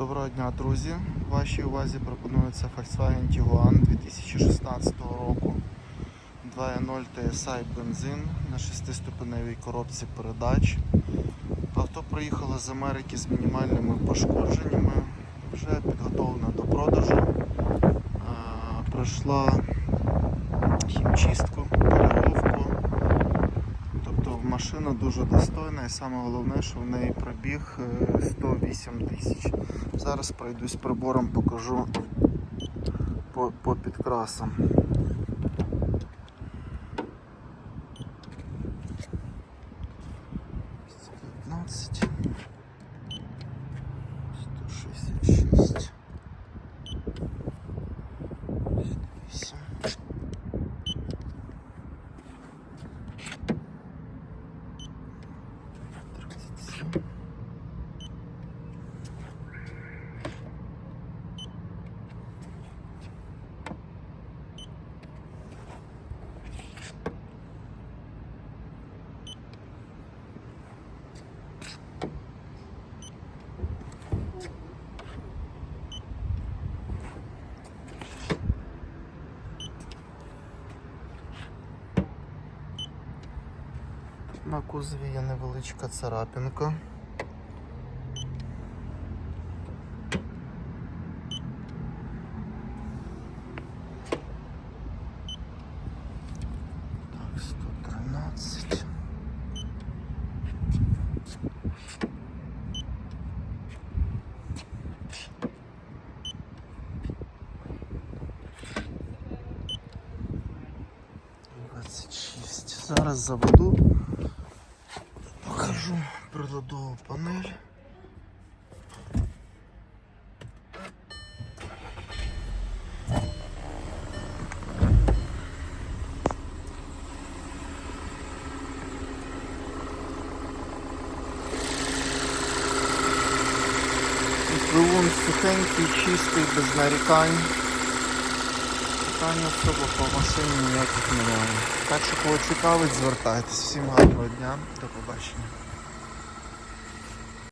Доброго дня, друзі. Вашій увазі пропонується Volkswagen Tiguan 2016 року. 2.0 TSI бензин на 6-ступеневій коробці передач. Авто приїхало з Америки з мінімальними пошкодженнями. Вже підготовлена до продажу. Пройшла хімчистку, машина дуже достойна і саме головне, що в неї пробіг е, 108 тисяч. Зараз пройдусь прибором, покажу по, по підкрасам. Це 15, 166. much. На кузові є невеличка царапинка. Так, 113. Двадцять шість. Зараз заведу. Покажу приладову панель. Двигун сухенький, чистий, без нарікань. Питань особо по машині ніяких немає. Так що кого цікавить, звертайтесь. Всім гарного дня, до побачення.